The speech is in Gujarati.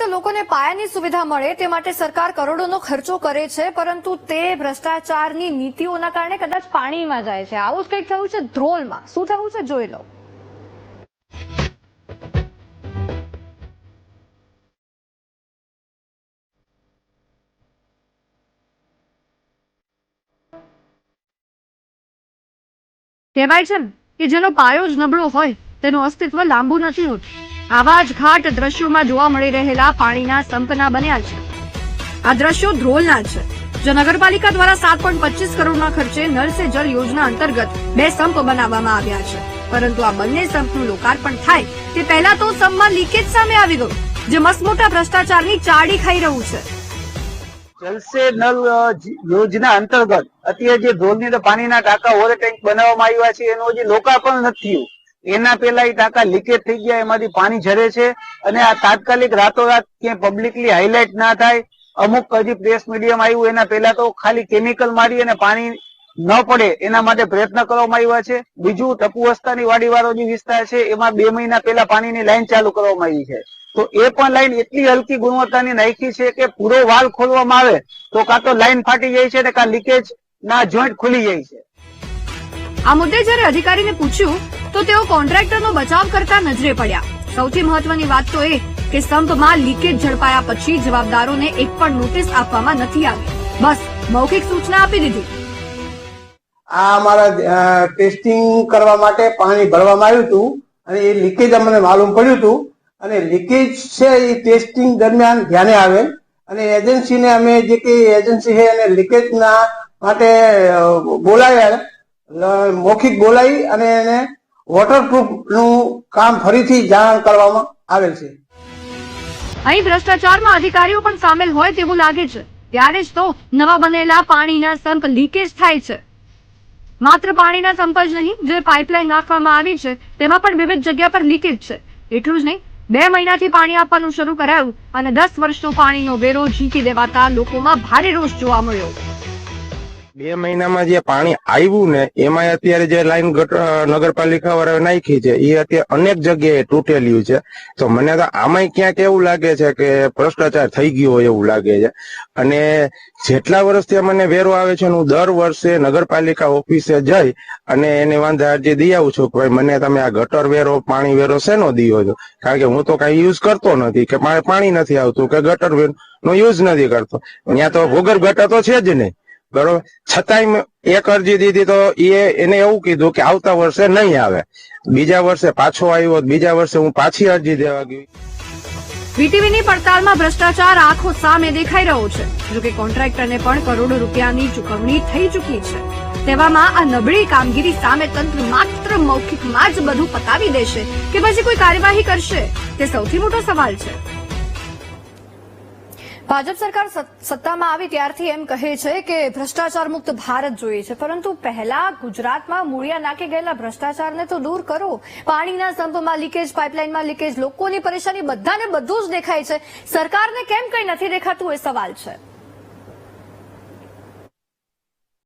તો લોકોને પાયાની સુવિધા મળે તે માટે સરકાર કરોડોનો ખર્ચો કરે છે, પરંતુ તે ભ્રષ્ટાચારની નીતિઓના કારણે કદાચ પાણીમાં જાય છે. આવું કંઈક થયું છે ધ્રોલમાં. શું થયું છે? જોઈ લો. કહેવાય છે કે જેનો પાયો જ નબળો હોય, તેનું અસ્તિત્વ લાંબુ નથી હોતું. આવા જ ઘાટ દ્રશ્યોમાં જોવા મળી રહેલા પાણીના સંપના બન્યા છે. આ દ્રશ્યો ધ્રોલના છે. જો નગરપાલિકા દ્વારા સાત પોઈન્ટ પચીસ કરોડના ખર્ચે નળ સે યોજના અંતર્ગત બે સંપ બનાવવામાં આવ્યા છે. પરંતુ આ બંને સંપનું લોકાર્પણ થાય તે પહેલા તો સંપમાં લીકેજ સામે આવી ગયું, જે મસમોટા ભ્રષ્ટાચારની ચાડી ખાઈ રહ્યું છે. જલસે નલ યોજના અંતર્ગત અત્યારે જે ધોલની પાણીના ટાંકા ઓવર ટેન્ક બનાવવામાં આવ્યા છે, એનું હજી લોકાર્પણ નથી થયું. એના પેલા એ ટાંકા લીકેજ થઈ ગયા, એમાંથી પાણી ઝરે છે અને આ તાત્કાલિક રાતોરાત ક્યાંય પબ્લિકલી હાઇલાઇટ ના થાય. અમુક હજી પ્રેસ મીડિયમ આવ્યું, એના પહેલા તો ખાલી કેમિકલ મારી અને પાણી ન પડે, એના માટે પ્રયત્ન કરવામાં આવ્યા છે. બીજું, ટપુ વસ્તાની વાડીવાળો જે વિસ્તાર છે, એમાં બે મહિના પહેલા પાણીની લાઈન ચાલુ કરવામાં આવી છે. તો એ પણ લાઈન એટલી હલકી ગુણવત્તાની નાખી છે કે પૂરો વાલ ખોલવામાં આવે, તો કાં તો લાઈન ફાટી જાય છે ને કાં લીકેજ ના જોઈન્ટ ખુલી જાય છે. આ મુદ્દે જ્યારે અધિકારીને પૂછ્યું, તો તેઓ કોન્ટ્રાક્ટરનો બચાવ કરતા નજરે પડ્યા. સૌથી મહત્વની વાત તો એ કે સંપમાં લીકેજ ઝડપાયા પછી જવાબદારોને એક પણ નોટિસ આપવામાં નથી આવી. બસ, મૌખિક સૂચના આપી દીધી. આ અમારા ટેસ્ટિંગ કરવા માટે પાણી ભરવામાં આવ્યું હતું અને એ લીકેજ અમને માલુમ પડ્યું હતું અને લીકેજ છે એ ટેસ્ટિંગ દરમિયાન ધ્યાને આવેલ અને એજન્સીને અમે જે કે એજન્સી છે એને લીકેજના માટે બોલાવ્યા મૌખિક બોલાવી અને એને વોટરપ્રૂફનું કામ ફરીથી જાણ કરવામાં આવેલ છે. અહીં ભ્રષ્ટાચારમાં અધિકારીઓ પણ સામેલ હોય તેવું લાગે છે. ત્યારે જ તો નવા બનેલા પાણીના સંપ લીકેજ થાય છે. માત્ર પાણીના સંપ જ નહીં, જે પાઇપલાઇન નાખવામાં આવી છે, તેમાં પણ વિવિધ જગ્યા પર લીકેજ છે. એટલું જ નહીં, બે મહિનાથી પાણી આપવાનું શરૂ કરાયું અને દસ વર્ષનો પાણીનો વેરો જીતી દેવાતા લોકોમાં ભારે રોષ જોવા મળ્યો. બે મહિનામાં જે પાણી આવ્યું ને એમાં અત્યારે જે લાઈન નગરપાલિકા વાળા નાખી છે એ અત્યારે અનેક જગ્યાએ તૂટેલી છે. તો મને તો આમાંય ક્યાંક એવું લાગે છે કે ભ્રષ્ટાચાર થઈ ગયો હોય એવું લાગે છે. અને જેટલા વર્ષથી મને વેરો આવે છે હું દર વર્ષે નગરપાલિકા ઓફિસે જઈ અને એને વાંધા અરજી દઈ આવું છું કે ભાઈ, મને તમે આ ગટર વેરો, પાણી વેરો શેનો દીયો છો? કારણ કે હું તો કઈ યુઝ કરતો નથી, કે મારે પાણી નથી આવતું, કે ગટર વેરો નો યુઝ નથી કરતો. ત્યાં તો ભૂગર્ભ ગટર તો છે જ નહીં. બરોબર? છતાંય એક અરજી દીધી તો એ, એને એવું કીધું કે આવતા વર્ષે નહીં આવે. બીજા વર્ષે પાછો આવ્યો, બીજા વર્ષે હું પાછી અરજી દેવા ગઈ વીટીવીની પડતાલમાં ભ્રષ્ટાચાર આંખો સામે દેખાઈ રહ્યો છે. જોકે કોન્ટ્રાક્ટરને પણ કરોડો રૂપિયાની ચૂકવણી થઈ ચૂકી છે. તેવામાં આ નબળી કામગીરી સામે તંત્ર માત્ર મૌખિકમાં જ બધું પતાવી દેશે કે પછી કોઈ કાર્યવાહી કરશે? તે સૌથી મોટો સવાલ છે. ભાજપ સરકાર સત- સત્તામાં આવી ત્યારથી એમ કહે છે કે ભ્રષ્ટાચાર મુક્ત ભારત જોઈએ છે, પરંતુ પહેલા ગુજરાતમાં મૂળિયા નાખી ગયેલા ભ્રષ્ટાચારને તો દૂર કરો. પાણીના સંપમાં લીકેજ, પાઇપલાઇનમાં લીકેજ, લોકોની પરેશાની બધાને બધું જ દેખાય છે. સરકારને કેમ કંઈ નથી દેખાતું એ સવાલ છે.